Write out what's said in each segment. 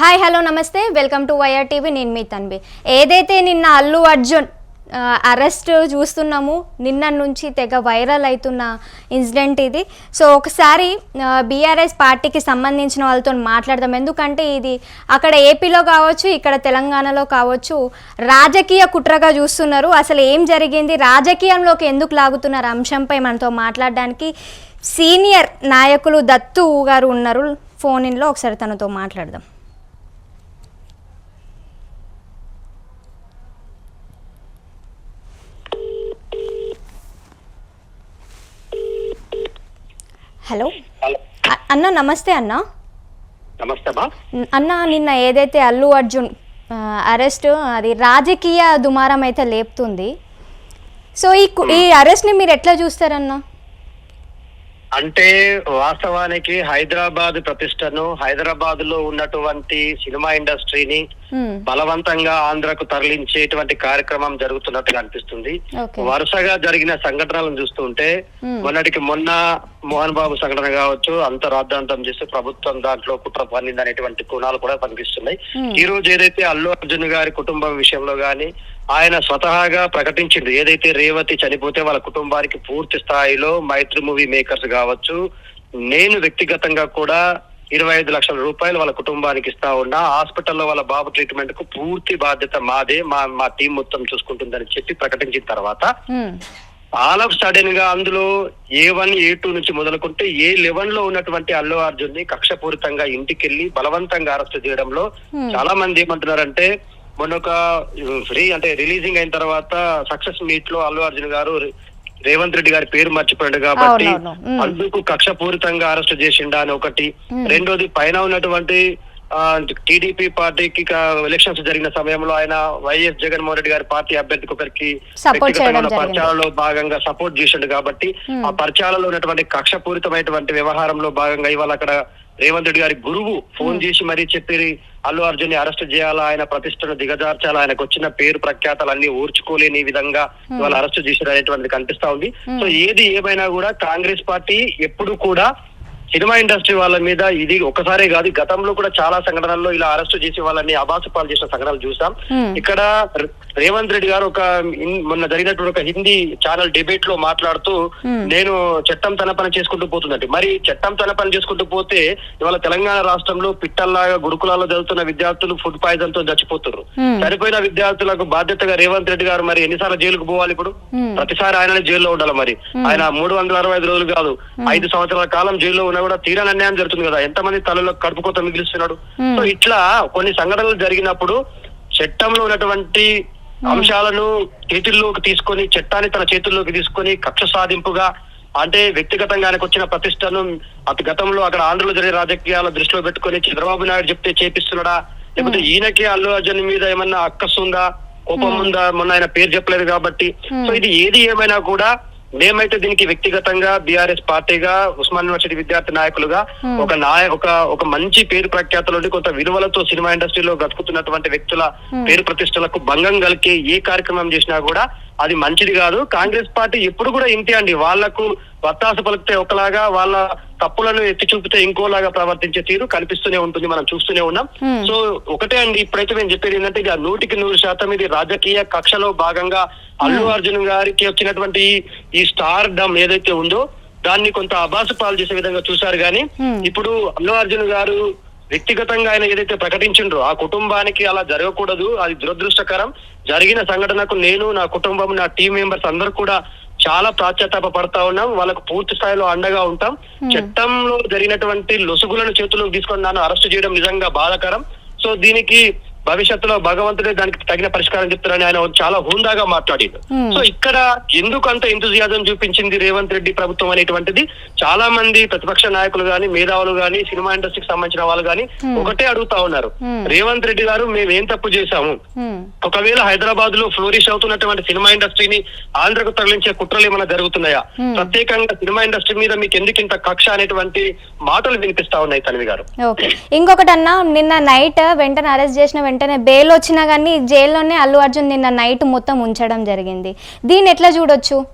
Hi hello నమస్తే. Welcome to YR TV నేను మీ తన్వి. ఏదైతే నిన్న అల్లు అర్జున్ అరెస్ట్ చూస్తున్నాము నిన్న నుంచి తెగ వైరల్ అవుతున్న ఇన్సిడెంట్ ఇది. సో ఒకసారి బీఆర్ఎస్ పార్టీకి సంబంధించిన వాళ్ళతో మాట్లాడదాం. ఎందుకంటే ఇది అక్కడ ఏపీలో కావచ్చు ఇక్కడ తెలంగాణలో కావచ్చు రాజకీయ కుట్రగా చూస్తున్నారు. అసలు ఏం జరిగింది? రాజకీయంలోకి ఎందుకు లాగుతున్నారు? అంశంపై మనతో మాట్లాడడానికి సీనియర్ నాయకులు దత్తు గారు ఉన్నారు. ఫోన్ ఇన్లో ఒకసారి తనతో మాట్లాడదాం. హలో. అన్న నమస్తే అన్న. నమస్తే న- అన్న నిన్న ఏదైతే అల్లు అర్జున్ అరెస్ట్ అది రాజకీయ దుమారం అయితే లేపుతుంది. సో ఈ ఈ అరెస్ట్ని మీరు ఎట్లా చూస్తారన్న? అంటే వాస్తవానికి హైదరాబాద్ ప్రతిష్టను హైదరాబాద్లో ఉన్నటువంటి సినిమా ఇండస్ట్రీని బలవంతంగా ఆంధ్రకు తరలించేటువంటి కార్యక్రమం జరుగుతున్నట్టుగా అనిపిస్తుంది. వరుసగా జరిగిన సంఘటనలను చూస్తుంటే Hmm. మొన్నటికి మొన్న మోహన్ బాబు సంఘటన కావచ్చు అంత రాద్ధాంతం చేసి ప్రభుత్వం దాంట్లో కుట్ర పన్నింది అనేటువంటి కోణాలు కూడా కనిపిస్తున్నాయి. Hmm. ఈ రోజు ఏదైతే అల్లు అర్జున్ గారి కుటుంబం విషయంలో గాని ఆయన స్వతహాగా ప్రకటించింది ఏదైతే రేవతి చనిపోతే వాళ్ళ కుటుంబానికి పూర్తి స్థాయిలో మైత్రి మూవీ మేకర్స్ కావచ్చు నేను వ్యక్తిగతంగా కూడా ఇరవై ఐదు లక్షల రూపాయలు వాళ్ళ కుటుంబానికి ఇస్తా ఉన్నా హాస్పిటల్లో వాళ్ళ బాబు ట్రీట్మెంట్కు పూర్తి బాధ్యత మాదే మా మా టీం మొత్తం చూసుకుంటుందని చెప్పి ప్రకటించిన తర్వాత ఆల్ ఆఫ్ సడన్గా అందులో ఏ వన్ ఏ టూ నుంచి మొదలుకుంటే ఏ లెవెన్లో ఉన్నటువంటి అల్లు అర్జున్ని కక్షపూరితంగా ఇంటికెళ్ళి బలవంతంగా అరెస్ట్ చేయడంలో. చాలా మంది ఏమంటున్నారంటే మొన్న ఒక ఫ్రీ అంటే రిలీజింగ్ అయిన తర్వాత సక్సెస్ మీట్లో అల్లు అర్జున్ గారు రేవంత్ రెడ్డి గారి పేరు మర్చిపోయాడు కాబట్టి. అందుకు కక్షపూరితంగా అరెస్ట్ చేసిండా అని ఒకటి. రెండోది పైన ఉన్నటువంటి టీడీపీ పార్టీకి ఎలక్షన్స్ జరిగిన సమయంలో ఆయన వైఎస్ జగన్మోహన్ రెడ్డి గారి పార్టీ అభ్యర్థికి ఒకరికి. పరిచయాలలో భాగంగా సపోర్ట్ చేసిండు కాబట్టి. ఆ పరిచయాలలో ఉన్నటువంటి కక్షపూరితమైనటువంటి వ్యవహారంలో భాగంగా ఇవాళ అక్కడ రేవంత్ రెడ్డి గారి గురువు ఫోన్ చేసి మరీ చెప్పి అల్లు అర్జున్ని అరెస్ట్ చేయాలా ఆయన ప్రతిష్టను దిగజార్చాలా ఆయనకు వచ్చిన పేరు ప్రఖ్యాతలన్నీ ఊర్చుకోలేని విధంగా ఇవాళ అరెస్ట్ చేశారు అనేటువంటిది కనిపిస్తా ఉంది. సో ఏది ఏమైనా కూడా కాంగ్రెస్ పార్టీ ఎప్పుడు కూడా సినిమా ఇండస్ట్రీ వాళ్ళ మీద ఇది ఒకసారే కాదు గతంలో కూడా చాలా సంఘటనల్లో ఇలా అరెస్ట్ చేసి వాళ్ళని అబాసు పాలు చేసిన సంఘటనలు చూసాం. ఇక్కడ రేవంత్ రెడ్డి గారు ఒక మొన్న జరిగినటువంటి ఒక హిందీ ఛానల్ డిబేట్లో మాట్లాడుతూ. నేను చట్టం తన పని చేసుకుంటూ పోతుందండి మరి చట్టం తన పని చేసుకుంటూ పోతే ఇవాళ తెలంగాణ రాష్ట్రంలో పిట్టల్లాగా గురుకులాల్లో చదువుతున్న విద్యార్థులు ఫుడ్ పాయిజన్తో చచ్చిపోతున్నారు. చనిపోయిన విద్యార్థులకు బాధ్యతగా రేవంత్ రెడ్డి గారు మరి ఎన్నిసార్లు జైలుకు పోవాలి ఇప్పుడు. ప్రతిసారి ఆయననే జైల్లో ఉండాలి మరి ఆయన మూడు వందల అరవై ఐదు రోజులు కాదు ఐదు సంవత్సరాల కాలం జైల్లో ఉన్నా కూడా తీరని అన్యాయం జరుగుతుంది కదా. ఎంతమంది తలలో కడుపు కోత మిగిలిస్తున్నాడు Hmm. సో ఇట్లా కొన్ని సంఘటనలు జరిగినప్పుడు చట్టంలో ఉన్నటువంటి అంశాలను చేతుల్లోకి తీసుకొని చట్టాన్ని తన చేతుల్లోకి తీసుకొని కక్ష సాధింపుగా అంటే వ్యక్తిగతంగా ఆయనకు వచ్చిన ప్రతిష్టను అటు గతంలో అక్కడ ఆంధ్రలో జరిగే రాజకీయాల దృష్టిలో పెట్టుకొని చంద్రబాబు నాయుడు చెప్తే చేపిస్తున్నాడా? లేకపోతే ఈయనకి అల్లు అర్జున్ మీద ఏమన్నా అక్కసు ఉందా కోపం ఉందా? మొన్న ఆయన పేరు చెప్పలేదు కాబట్టి. సో ఇది ఏది ఏమైనా కూడా మేమైతే దీనికి వ్యక్తిగతంగా బీఆర్ఎస్ పార్టీగా ఉస్మాన్ యూనివర్సిటీ విద్యార్థి నాయకులుగా ఒక నాయ ఒక ఒక మంచి పేరు ప్రఖ్యాతలు కొంత విలువలతో సినిమా ఇండస్ట్రీలో బ్రతుకుతున్నటువంటి వ్యక్తుల పేరు ప్రతిష్టలకు భంగం కలిగే ఏ కార్యక్రమం చేసినా కూడా అది మంచిది కాదు. కాంగ్రెస్ పార్టీ ఎప్పుడు కూడా ఇంతే అండి. వాళ్ళకు వత్తాస పలికితే ఒకలాగా వాళ్ళ తప్పులను ఎత్తి చూపితే ఇంకోలాగా ప్రవర్తించే తీరు కనిపిస్తూనే ఉంటుంది. మనం చూస్తూనే ఉన్నాం. సో ఒకటే అండి. ఇప్పుడైతే నేను చెప్పేది ఏంటంటే ఇది నూటికి నూరు శాతం ఇది రాజకీయ కక్షలో భాగంగా అల్లు అర్జున్ గారికి వచ్చినటువంటి ఈ- స్టార్ డమ్ ఏదైతే ఉందో దాన్ని కొంత అబాసు పాలు చేసే విధంగా చూశారు కానీ. ఇప్పుడు అల్లు అర్జున్ గారు వ్యక్తిగతంగా ఆయన ఏదైతే ప్రకటించిండ్రో ఆ కుటుంబానికి అలా జరగకూడదు అది దురదృష్టకరం. జరిగిన సంఘటనకు నేను నా కుటుంబం నా టీం మెంబర్స్ అందరూ కూడా చాలా ప్రాచ్యతాప పడతా ఉన్నాం. వాళ్ళకు పూర్తి స్థాయిలో అండగా ఉంటాం. చట్టంలో జరిగినటువంటి లొసుగులను చేతుల్లోకి తీసుకొని నన్ను అరెస్ట్ చేయడం నిజంగా బాధాకరం. సో దీనికి భవిష్యత్తులో భగవంతుడే దానికి తగిన పరిష్కారం చెప్తారని ఆయన చాలా హుందాగా మాట్లాడిండు. Hmm. సో ఇక్కడ ఎందుకు అంత ఎంతుజియాజం చూపించింది రేవంత్ రెడ్డి ప్రభుత్వం అనేటువంటిది? చాలా మంది ప్రతిపక్ష నాయకులు గాని మేధావులు గాని సినిమా ఇండస్ట్రీకి సంబంధించిన వాళ్ళు గాని ఒకటే అడుగుతా ఉన్నారు. Hmm. రేవంత్ రెడ్డి గారు మేము ఏం తప్పు చేశాము? ఒకవేళ హైదరాబాద్లో ఫ్లోరిష్ అవుతున్నటువంటి సినిమా ఇండస్ట్రీని ఆంధ్రకు తరలించే కుట్రలు ఏమైనా జరుగుతున్నాయా? Hmm. ప్రత్యేకంగా సినిమా ఇండస్ట్రీ మీద మీకు ఎందుకు ఇంత కక్ష అనేటువంటి మాటలు వినిపిస్తా ఉన్నాయి తనవి గారు. ఇంకొకటి అన్న నిన్న నైట్ వెంటనే అరెస్ట్ చేసిన వెంటనే బెయిల్ వచ్చినా కానీ జైల్లోనే అల్లు అర్జున్ నిన్న నైట్ మొత్తం ఉంచడం జరిగింది. దీన్ని ఎట్లా చూడొచ్చు?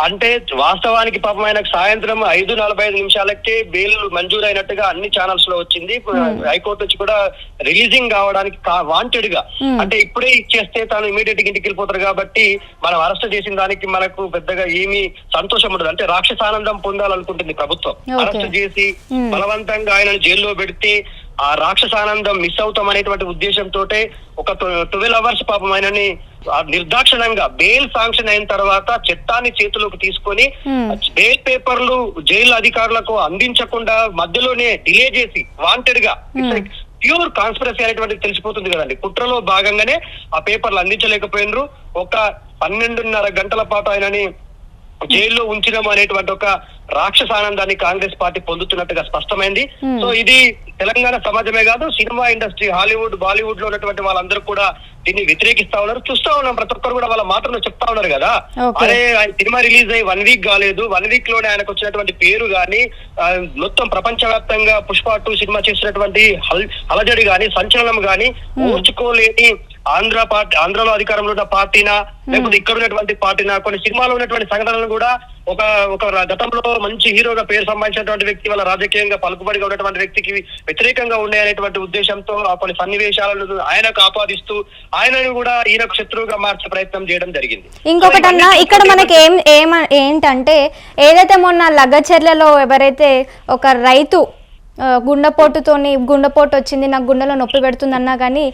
అంటే వాస్తవానికి పాపం ఆయనకు సాయంత్రం ఐదు నలభై ఐదు నిమిషాలకే బెయిల్ మంజూరు అయినట్టుగా అన్ని ఛానల్స్లో వచ్చింది. హైకోర్టు నుంచి కూడా రిలీజింగ్ కావడానికి వాంటెడ్గా. Hmm. అంటే ఇప్పుడే ఇచ్చేస్తే తాను ఇమీడియట్గా ఇంటికి వెళ్ళిపోతారు కాబట్టి మనం అరెస్ట్ చేసిన దానికి మనకు పెద్దగా ఏమీ సంతోషం ఉండదు. అంటే రాక్షసానందం పొందాలనుకుంటుంది ప్రభుత్వం. అరెస్ట్ చేసి Hmm. బలవంతంగా ఆయనను జైల్లో పెడితే ఆ రాక్షసానందం మిస్ అవుతాం అనేటువంటి ఉద్దేశంతో ఒక ట్వెల్వ్ అవర్స్ పాపం ఆయనని నిర్దాక్షిణంగా బెయిల్ శాంక్షన్ అయిన తర్వాత చట్టాన్ని చేతిలోకి తీసుకొని. బెయిల్ పేపర్లు జైలు అధికారులకు అందించకుండా మధ్యలోనే డిలే చేసి వాంటెడ్గా ప్యూర్ కాన్స్పిరసీ అనేటువంటిది తెలిసిపోతుంది కదండి. కుట్రలో భాగంగానే ఆ పేపర్లు అందించలేకపోయినరు. ఒక పన్నెండున్నర గంటల పాటు ఆయనని జైల్లో ఉంచడం అనేటువంటి ఒక రాక్షసానందాన్ని కాంగ్రెస్ పార్టీ పొందుతున్నట్టుగా స్పష్టమైంది Hmm. సో ఇది తెలంగాణ సమాజమే కాదు సినిమా ఇండస్ట్రీ హాలీవుడ్ బాలీవుడ్లో ఉన్నటువంటి వాళ్ళందరూ కూడా దీన్ని వ్యతిరేకిస్తా ఉన్నారు చూస్తా ఉన్నాం ప్రతి ఒక్కరు కూడా వాళ్ళ మాటలు చెప్తా ఉన్నారు కదా. అరే ఆయన సినిమా రిలీజ్ అయ్యి వన్ వీక్ కాలేదు వన్ వీక్లోనే ఆయనకు వచ్చినటువంటి పేరు గాని మొత్తం ప్రపంచవ్యాప్తంగా పుష్ప టూ సినిమా చేసినటువంటి హల్- అలజడి గాని సంచలనం గాని ఓర్చుకోలేని ఆంధ్ర పార్టీ ఆంధ్రలో అధికారంలో ఉన్న పార్టీనా లేకపోతే ఇక్కడ ఉన్నటువంటి పార్టీనా కొన్ని సినిమాలో ఉన్నటువంటి సంఘటనలు కూడా ఒక ఒక గతంలో మంచి హీరోగా పేరు సంపాదించినటువంటి వ్యక్తి వాళ్ళ రాజకీయంగా పలుకుబడిగా ఉన్నటువంటి వ్యక్తికి వ్యతిరేకంగా ఉన్నాయనేటువంటి ఉద్దేశంతో ఆ కొన్ని సన్నివేశాలను ఆయనకు ఆపాదిస్తూ ఆయనను కూడా ఈయనకు శత్రువుగా మార్చే ప్రయత్నం చేయడం జరిగింది. ఇంకొకటి అన్న ఇక్కడ మనకి ఏం ఏమ ఏంటంటే ఏదైతే మొన్న లగచర్లలో ఎవరైతే ఒక రైతు గుండెపోటుతోని గుండెపోటు వచ్చింది నాకు గుండెలో నొప్పి పెడుతుంది అన్నా కానీ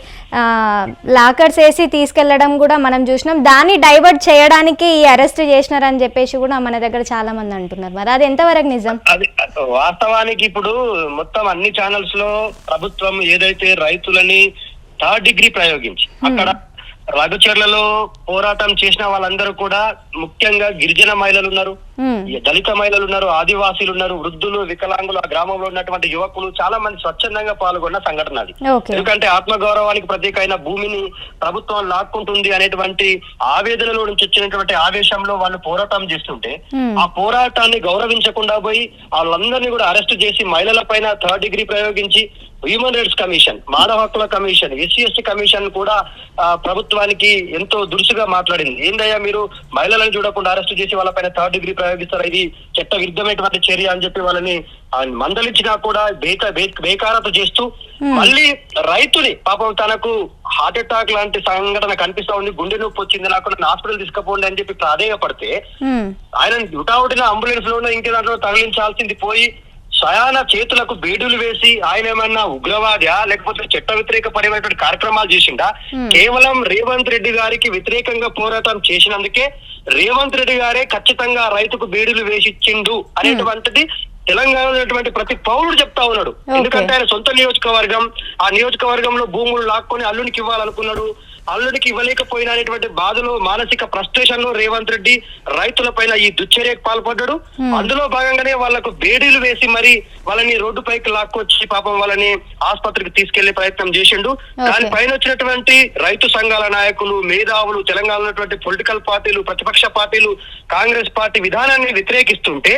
లాకర్స్ వేసి తీసుకెళ్ళడం కూడా మనం చూసినాం. దాన్ని డైవర్ట్ చేయడానికి ఈ అరెస్ట్ చేసినారని చెప్పేసి కూడా మన దగ్గర చాలా మంది అంటున్నారు. మరి అది ఎంతవరకు నిజం? అది వాస్తవానికి ఇప్పుడు మొత్తం అన్ని ఛానల్స్లో ప్రభుత్వం ఏదైతే రైతులని థర్డ్ డిగ్రీ ప్రయోగించి అక్కడ రఘుచర్లలో పోరాటం చేసిన వాళ్ళందరూ కూడా ముఖ్యంగా గిరిజన మహిళలు ఉన్నారు. దళిత మహిళలు ఉన్నారు ఆదివాసీలు ఉన్నారు వృద్ధులు వికలాంగులు ఆ గ్రామంలో ఉన్నటువంటి యువకులు చాలా మంది స్వచ్ఛందంగా పాల్గొన్న సంఘటన అది. ఎందుకంటే ఆత్మగౌరవానికి ప్రత్యేకమైన భూమిని ప్రభుత్వం లాక్కుంటుంది అనేటువంటి ఆవేదనలో నుంచి వచ్చినటువంటి ఆవేశంలో వాళ్ళు పోరాటం చేస్తుంటే Hmm. ఆ పోరాటాన్ని గౌరవించకుండా పోయి వాళ్ళందరినీ కూడా అరెస్ట్ చేసి మహిళల పైన థర్డ్ డిగ్రీ ప్రయోగించి హ్యూమన్ రైట్స్ కమిషన్ మానవ హక్కుల కమిషన్ ఎస్సీ ఎస్టీ కమిషన్ కూడా ప్రభుత్వానికి ఎంతో దురుసుగా మాట్లాడింది. ఏందయ్యా మీరు మహిళలను చూడకుండా అరెస్ట్ చేసి వాళ్ళపైన థర్డ్ డిగ్రీ ప్రయోగిస్తారు ఇది చట్ట విరుద్ధమైనటువంటి చర్య అని చెప్పి వాళ్ళని మందలించినా కూడా బేక బేకారత చేస్తూ మళ్ళీ రైతుని పాపం తనకు హార్ట్ అటాక్ లాంటి సంఘటన కనిపిస్తా ఉంది. గుండె నొప్పి వచ్చింది నాకు నన్ను హాస్పిటల్ తీసుకుపోండి అని చెప్పి ప్రాధేయపడితే ఉమ్, ఆయన హుటాహుటిన అంబులెన్స్లోనే ఇంటి దాంట్లో తరలించాల్సింది పోయి స్వయాన చేతులకు బేడులు వేసి ఆయన ఏమన్నా ఉగ్రవాదా లేకపోతే చట్ట వ్యతిరేక పరమైనటువంటి కార్యక్రమాలు చేసిండా? కేవలం రేవంత్ రెడ్డి గారికి వ్యతిరేకంగా పోరాటం చేసినందుకే రేవంత్ రెడ్డి గారే ఖచ్చితంగా రైతుకు బేడులు వేసి ఇచ్చిండు అనేటువంటిది తెలంగాణలో ఉన్నటువంటి ప్రతి పౌరుడు చెప్తా ఉన్నాడు. ఎందుకంటే ఆయన సొంత నియోజకవర్గం ఆ నియోజకవర్గంలో భూములు లాక్కొని అల్లునికి ఇవ్వాలనుకున్నాడు. అల్లుడికి ఇవ్వలేకపోయిన అనేటువంటి బాధలో మానసిక ఫ్రస్ట్రేషన్లో రేవంత్ రెడ్డి రైతుల పైన ఈ దుశ్చర్యకు పాల్పడ్డాడు. అందులో భాగంగానే వాళ్ళకు బేడీలు వేసి మరి వాళ్ళని రోడ్డు పైకి లాక్కొచ్చి పాపం వాళ్ళని ఆసుపత్రికి తీసుకెళ్ళే ప్రయత్నం చేసిండు. దాని పైన వచ్చినటువంటి రైతు సంఘాల నాయకులు మేధావులు తెలంగాణలో ఉన్నటువంటి పొలిటికల్ పార్టీలు ప్రతిపక్ష పార్టీలు కాంగ్రెస్ పార్టీ విధానాన్ని వ్యతిరేకిస్తుంటే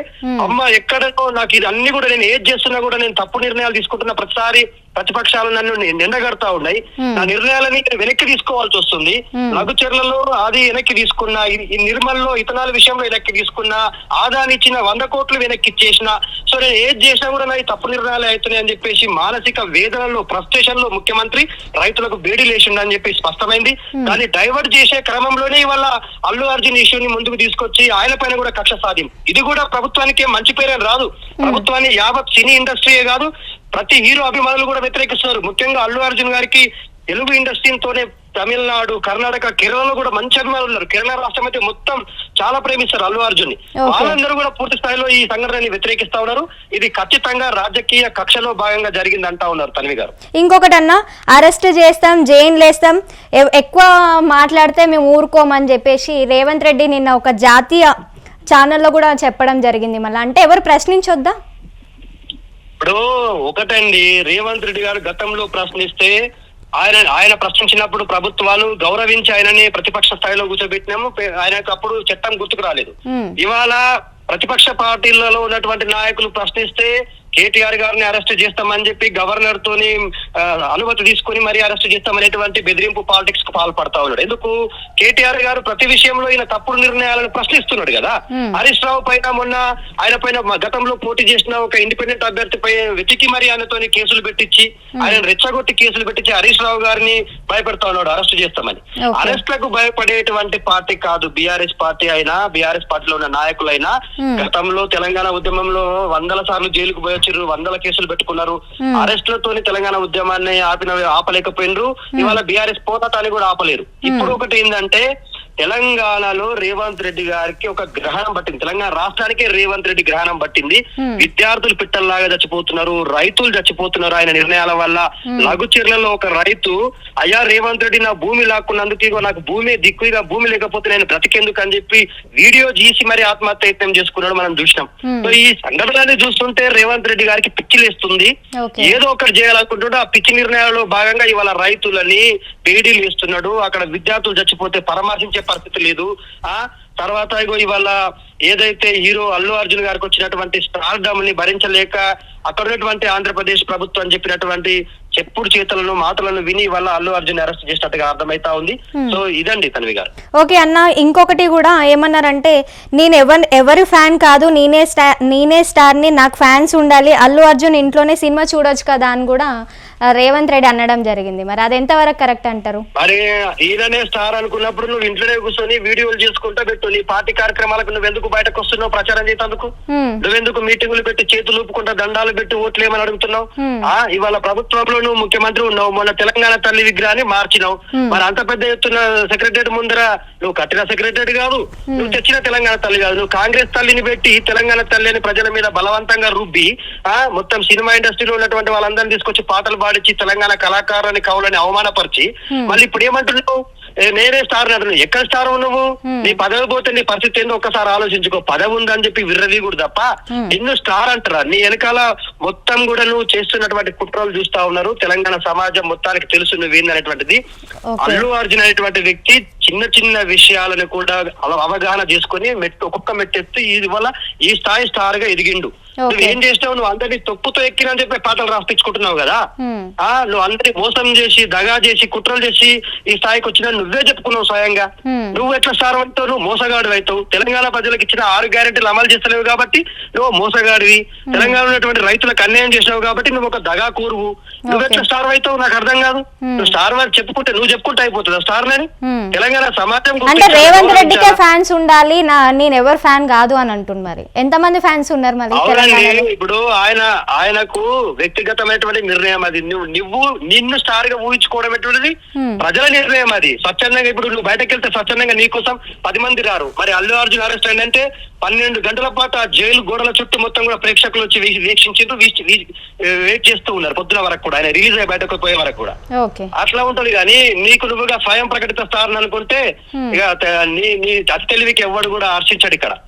అమ్మ ఎక్కడనో నాకు ఇది అన్ని కూడా నేను ఏది చేస్తున్నా కూడా నేను తప్పు నిర్ణయాలు తీసుకుంటున్న ప్రతిసారి ప్రతిపక్షాలు నన్ను నిండగడతా ఉన్నాయి. నా నిర్ణయాలని వెనక్కి తీసుకోవాల్సి వస్తుంది. లఘుచర్లలో అది వెనక్కి తీసుకున్నా నిర్మల్లో ఇతనాల విషయంలో వెనక్కి తీసుకున్నా ఆదాని ఇచ్చిన వంద కోట్లు వెనక్కి ఇచ్చేసిన సో నేను ఏది చేసినా కూడా నాకు తప్పు నిర్ణయాలు అవుతున్నాయి అని చెప్పేసి మానసిక వేదనలో ఫ్రస్ట్రేషన్లో ముఖ్యమంత్రి రైతులకు బేడి లేచిండు అని చెప్పి స్పష్టమైంది. దాన్ని డైవర్ట్ చేసే క్రమంలోనే ఇవాళ అల్లు అర్జున్ ఇష్యూని ముందుకు తీసుకొచ్చి ఆయన పైన కూడా కక్ష సాధిం ఇది కూడా ప్రభుత్వానికి మంచి పేరేం రాదు. ప్రభుత్వాన్ని యావత్ సినీ ఇండస్ట్రీయే కాదు ప్రతి హీరో అభిమానులు కూడా వ్యతిరేకిస్తున్నారు. ముఖ్యంగా అల్లు అర్జున్ గారికి తెలుగు ఇండస్ట్రీతోనే తమిళనాడు కర్ణాటక కేరళలో కూడా మంచి అభిమానులు ఉన్నారు. కేరళ రాష్ట్రం అయితే మొత్తం చాలా ప్రేమిస్తారు అల్లు అర్జున్. వాళ్ళందరూ కూడా పూర్తి స్థాయిలో ఈ సంఘటనని వ్యతిరేకిస్తా ఉన్నారు. ఇది ఖచ్చితంగా రాజకీయ కక్షలో భాగంగా జరిగింది అంటా ఉన్నారు తన్వి గారు. ఇంకొకటి అన్న అరెస్ట్ చేస్తాం జైలు వేస్తాం ఎ- ఎక్కువ మాట్లాడితే మేము ఊరుకోమని చెప్పేసి రేవంత్ రెడ్డి నిన్న ఒక జాతీయ ఛానల్లో కూడా చెప్పడం జరిగింది మళ్ళీ. అంటే ఎవరు ప్రశ్నించొద్దా? ఇప్పుడు ఒకటండి రేవంత్ రెడ్డి గారు గతంలో ప్రశ్నిస్తే ఆయన ఆయన ప్రశ్నించినప్పుడు ప్రభుత్వాలు గౌరవించి ఆయనని ప్రతిపక్ష స్థాయిలో కూర్చోబెట్టినాము. ఆయనకు అప్పుడు చట్టం గుర్తుకు రాలేదు. ఇవాళ ప్రతిపక్ష పార్టీలలో ఉన్నటువంటి నాయకులు ప్రశ్నిస్తే కేటీఆర్ గారిని అరెస్ట్ చేస్తామని చెప్పి గవర్నర్ తోని అనుమతి తీసుకొని మరి అరెస్ట్ చేస్తామనేటువంటి బెదిరింపు పాలిటిక్స్కు పాల్పడతా ఉన్నాడు ఎందుకు కేటీఆర్ గారు ప్రతి విషయంలో ఈయన తప్పుడు నిర్ణయాలను ప్రశ్నిస్తున్నాడు కదా. హరీష్ రావు పైన మొన్న ఆయన పైన గతంలో పోటీ చేసిన ఒక ఇండిపెండెంట్ అభ్యర్థిపై వెతికి మరి ఆయనతోని కేసులు పెట్టించి ఆయన రెచ్చగొట్టి కేసులు పెట్టించి హరీష్ రావు గారిని భయపెడతా ఉన్నాడు అరెస్ట్ చేస్తామని. అరెస్ట్లకు భయపడేటువంటి పార్టీ కాదు బీఆర్ఎస్ పార్టీ అయినా బీఆర్ఎస్ పార్టీలో ఉన్న నాయకులైనా. గతంలో తెలంగాణ ఉద్యమంలో వందల సార్లు జైలుకు పోయొచ్చారు వందల కేసులు పెట్టుకున్నారు. అరెస్టులతోని తెలంగాణ ఉద్యమాన్ని ఆపిన ఆపలేకపోయినరు. ఇవాళ బీఆర్ఎస్ పోరాటాన్ని కూడా ఆపలేరు. ఇప్పుడు ఒకటి ఏంటంటే తెలంగాణలో రేవంత్ రెడ్డి గారికి ఒక గ్రహణం పట్టింది తెలంగాణ రాష్ట్రానికే రేవంత్ రెడ్డి గ్రహణం పట్టింది. విద్యార్థులు పిట్టల్లాగా చచ్చిపోతున్నారు రైతులు చచ్చిపోతున్నారు ఆయన నిర్ణయాల వల్ల లఘుచర్లలో ఒక రైతు అయ్యా రేవంత్ రెడ్డి నా భూమి లాక్కున్నందుకు ఇగో నాకు భూమి దిక్కు ఇక భూమి లేకపోతే నేను బ్రతికేందుకు అని చెప్పి వీడియో గీసి మరి ఆత్మహత్య యత్నం చేసుకున్నాడు మనం చూసినాం. సో ఈ సంఘటనని చూస్తుంటే రేవంత్ రెడ్డి గారికి పిచ్చిలేస్తుంది. ఏదో ఒకటి చేయాలనుకుంటుంటే ఆ పిచ్చి నిర్ణయాలలో భాగంగా ఇవాళ రైతులని బేడీలు ఇస్తున్నాడు అక్కడ విద్యార్థులు చచ్చిపోతే పరామర్శించే పరిస్థితి లేదు. ఆ తర్వాత ఇగో ఇవాళ ఏదైతే హీరో అల్లు అర్జున్ గారికి వచ్చినటువంటి స్టార్డమ్ని భరించలేక అక్కడ ఉన్నటువంటి ఆంధ్రప్రదేశ్ ప్రభుత్వం చెప్పినటువంటి చెప్పుడు చేతలను మాటలను విని ఇవాళ అల్లు అర్జున్ అరెస్ట్ చేసినట్టుగా అర్థమైతా ఉంది. సో ఇదండి తన్వి గారు. ఓకే అన్న ఇంకొకటి కూడా ఏమన్నారంటే నేను ఎవరి ఎవరి ఫ్యాన్ కాదు నేనే స్టార్ నేనే స్టార్ని నాకు ఫ్యాన్స్ ఉండాలి అల్లు అర్జున్ ఇంట్లోనే సినిమా చూడొచ్చు కదా అని కూడా రేవంత్ రెడ్డి అనడం జరిగింది. మరి అది ఎంతవరకు కరెక్ట్ అంటారు? మరి ఈయననే స్టార్ అనుకున్నప్పుడు నువ్వు ఇంట్లోనే కూర్చొని వీడియోలు చేసుకుంటా పెట్టు నీ పార్టీ కార్యక్రమాలకు నువ్వు ఎందుకు బయటకు వస్తున్నావు ప్రచారం చేసేందుకు. నువ్వెందుకు మీటింగులు పెట్టి చేతులు ఊపుకుంటా దండాలు పెట్టి ఓట్లు ఏమని అడుగుతున్నావు. ఆ ఇవాళ ప్రభుత్వంలో నువ్వు ముఖ్యమంత్రి ఉన్నావు మొన్న తెలంగాణ తల్లి విగ్రహాన్ని మార్చినావు. మరి అంత పెద్ద ఎత్తున సెక్రటరేట్ ముందర నువ్వు కట్టిన సెక్రటరేట్ కాదు. నువ్వు తెచ్చిన తెలంగాణ తల్లి కాదు. నువ్వు కాంగ్రెస్ తల్లిని పెట్టి తెలంగాణ తల్లిని ప్రజల మీద బలవంతంగా రుబ్బి ఆ మొత్తం సినిమా ఇండస్ట్రీలో ఉన్నటువంటి వాళ్ళందరినీ తీసుకొచ్చి పాటలు పాడించి తెలంగాణ కళాకారులని కవులని అవమానపరిచి. మళ్ళీ ఇప్పుడు ఏమంటున్నావు? నేనే స్టార్ అంటున్నావు ఎక్కడ స్టార్ నువ్వు. నీ పదవి పోతే నీ పరిస్థితి ఏందో ఒక్కసారి ఆలోచించుకో పదవి ఉందని చెప్పి విర్రది కూడా తప్ప. నిన్ను స్టార్ అంటారా నీ వెనకాల మొత్తం కూడా నువ్వు చేస్తున్నటువంటి కుట్రలు చూస్తా ఉన్నారు తెలంగాణ సమాజం మొత్తానికి తెలుసు నువ్వేందనేటువంటిది. అల్లు అర్జున్ అనేటువంటి వ్యక్తి చిన్న చిన్న విషయాలను కూడా అవగాహన చేసుకొని మెట్టు ఒక్కొక్క మెట్టెత్తి ఇది వల్ల ఈ స్థాయి స్టార్గా ఎదిగిండు. నువ్వు ఏం చేసినావు? నువ్వు అందరినీ తొప్పుతో ఎక్కినని చెప్పి పాటలు రాపించుకుంటున్నావు కదా. ఆ నువ్వు అందరి మోసం చేసి దగా చేసి కుట్రలు చేసి ఈ స్థాయికి వచ్చిన నువ్వే చెప్పుకున్నావు స్వయంగా. నువ్వు ఎట్లా స్టార్ అవుతావు? నువ్వు మోసగాడు అవుతావు. తెలంగాణ ప్రజలకు ఇచ్చిన ఆరు గ్యారెంటీలు అమలు చేస్తలేవు కాబట్టి నువ్వు మోసగాడివి. తెలంగాణ ఉన్నటువంటి రైతులకు అన్యాయం చేసినావు కాబట్టి నువ్వు ఒక దగా కూరువు. నువ్వు ఎట్లా స్టార్ అవుతావు? నాకు అర్థం కాదు. నువ్వు స్టార్ అని చెప్పుకుంటే నువ్వు చెప్పుకుంటే అయిపోతుందా స్టార్ అని. తెలంగాణ సమాజం అంటే రేవంత్ రెడ్డికే. ఫ్యాన్స్ ఉండాలి. నా నేను ఎవరు ఫ్యాన్ కాదు అని అంటున్నారు మరి. ఎంతమంది ఫ్యాన్స్ ఉన్నారు మరి తెలంగాణలో ఇప్పుడు ఆయన ఆయనకు వ్యక్తిగతమైనటువంటి నిర్ణయం అది. నువ్వు నువ్వు నిన్ను స్టార్గా ఊహించుకోవడం ఎటువంటిది. ప్రజల నిర్ణయం అది. స్వచ్ఛందంగా ఇప్పుడు నువ్వు బయటకు వెళ్తే స్వచ్ఛందంగా నీకోసం పది మంది రారు. మరి అల్లు అర్జున్ అరెస్ట్ అయిందంటే పన్నెండు గంటల పాటు ఆ జైలు గోడల చుట్టూ మొత్తం కూడా ప్రేక్షకులు వచ్చి వీక్షించారు వెయిట్ చేస్తూ ఉన్నారు పొద్దున వరకు కూడా. ఆయన రిలీజ్ అయ్యి బయటకు పోయే వరకు కూడా. అట్లా ఉంటది కానీ నీకు నువ్వుగా స్వయం ప్రకటిత స్టార్ అనుకుంటే. ఇక నీ నీ అతి తెలివికి ఎవ్వడు కూడా హర్షించాడు ఇక్కడ.